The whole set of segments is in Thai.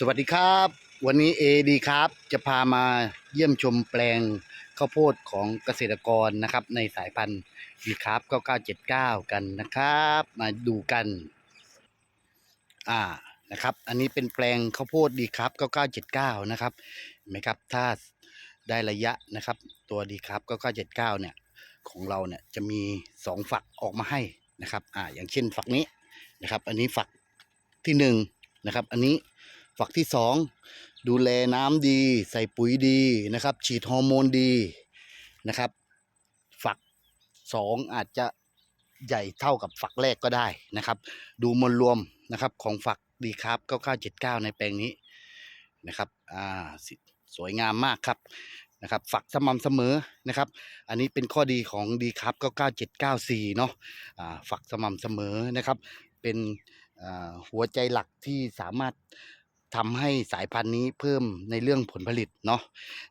สวัสดีครับ วันนี้เอดีครับ จะพามาเยี่ยมชมแปลงข้าวโพดของเกษตรกรนะครับ ในสายพันธุ์ดีครับ 9979 กันนะครับ มาดูกัน อ่านะครับ อันนี้เป็นแปลงข้าวโพดดีครับ 9979 นะครับเห็นไหมครับ ถ้าได้ระยะนะครับ ตัวดีครับ 9979 เนี่ย ของเราเนี่ยจะมีสองฝักออกมาให้นะครับ อ่า อย่างเช่นฝักนี้นะครับ อันนี้ฝักที่หนึ่งนะครับ อันนี้ ฝักที่สองดูแลน้ำดี ใส่ปุ๋ยดีนะครับ ฉีดฮอร์โมนดีนะครับ ฝักสองอาจจะใหญ่เท่ากับฝักแรกก็ได้นะครับ ดูมวลรวมนะครับของฝักดีครับ9979 ในแปลงนี้นะครับอ่าสสวยงามมากครับนะครับ ฝักสม่ำเสมอนะครับ อันนี้เป็นข้อดีของดีครับ99794 เนาะอ่าฝักสม่ำเสมอนะครับ เป็นหัวใจหลักที่สามารถ ทำให้สายพันธุ์นี้เพิ่มในเรื่องผลผลิตเนาะ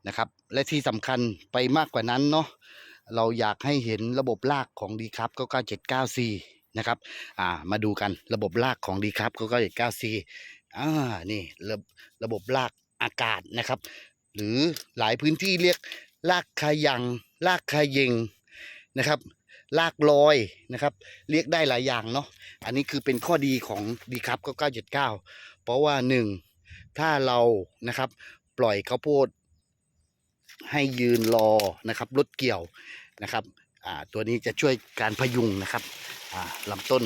นะครับ และที่สำคัญไปมากกว่านั้นเนาะเราอยากให้เห็นระบบรากของดีครับ99794นะครับอ่ามาดูกันระบบรากของดีครับ99794อ่านี่ระระบบรากอากาศนะครับ หรือหลายพื้นที่เรียกรากขยังรากขยงนะครับรากลอยนะครับ เรียกได้หลายอย่างเนาะอันนี้คือเป็นข้อดีของดีครับก็979 เพราะว่าหนึ่ง ถ้าเรานะครับ ปล่อยข้าวโพดให้ยืนรอนะครับรถเกี่ยวนะครับตัวนี้จะช่วยการพยุงนะครับลำต้น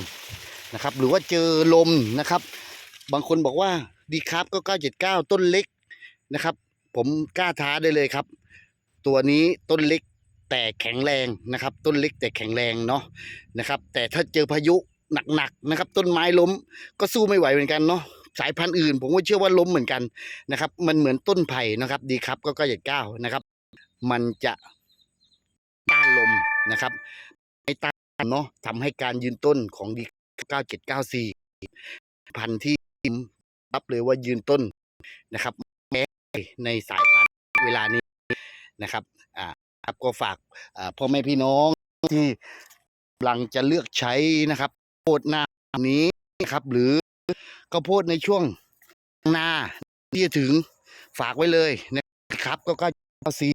นะครับ หรือว่าเจอลมนะครับ บางคนบอกว่าดีครับก็ 979 ต้นเล็กนะครับ ผมกล้าท้าได้เลยครับ ตัวนี้ต้นเล็กแต่แข็งแรงนะครับ ต้นเล็กแต่แข็งแรงเนาะนะครับ แต่ถ้าเจอพายุหนักๆนะครับ ต้นไม้ล้มก็สู้ไม่ไหวเหมือนกันเนาะ สายพันธุ์อื่น ผมก็เชื่อว่าล้มเหมือนกันนะครับ มันเหมือนต้นไผ่นะครับ ดีครับก็ก็อย่าก้าวนะครับ มันจะต้านลมนะครับไม่ต้านเนาะทำให้การยืนต้นของดี9794 พันธุ์ที่รับเลยว่ายืนต้นนะครับในสายพันธุ์เวลานี้นะครับอ่าครับก็ฝากพ่อแม่พี่น้องที่กำลังจะเลือกใช้นะครับโพดหน้านี้นะครับ หรือ ข้าวโพดในช่วงหน้าที่จะถึงฝากไว้เลยนะครับ ก็ก็สี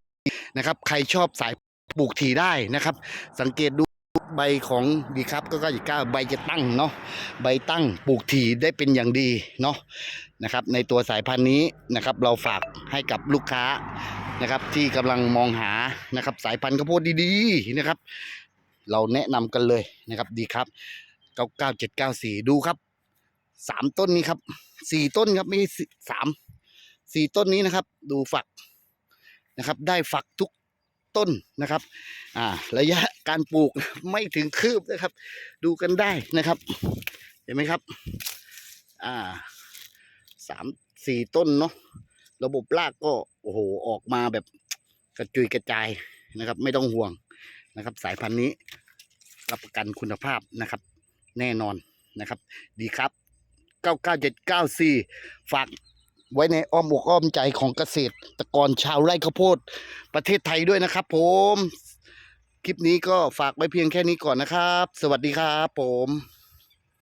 นะครับ ใครชอบสายปลูกถี่ได้นะครับ สังเกตดูใบของดีครับก็ก็อย่าก้าใบจะตั้งเนาะใบตั้งปลูกถี่ได้เป็นอย่างดีเนาะนะครับ ในตัวสายพันธุ์นี้นะครับ เราฝากให้กับลูกค้านะครับ ที่กำลังมองหานะครับ สายพันธุ์ข้าวโพดดีๆนะครับ เราแนะนำกันเลยนะครับดีครับ 99794 ดูครับ สามต้นนี้ครับสี่ต้นครับไม่ใช่สี่สามสี่ต้นนี้นะครับ ดูฝักนะครับ ได้ฝักทุกต้นนะครับ อ่า ระยะการปลูกไม่ถึงคืบนะครับ ดูกันได้นะครับ เห็นไหมครับ อ่าสามสี่ต้นเนาะระบบรากก็โอ้โหออกมาแบบกระจุยกระจายนะครับ ไม่ต้องห่วงนะครับ สายพันธุ์นี้รับประกันคุณภาพนะครับ แน่นอนนะครับ ดีครับ 99794 ฝากไว้ในอ้อมอกอ้อมใจของเกษตรกรชาวไร่ข้าวโพดประเทศไทยด้วยนะครับผม คลิปนี้ก็ฝากไว้เพียงแค่นี้ก่อนนะครับ สวัสดีครับผม